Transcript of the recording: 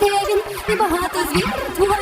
Де він небагато звір твоє.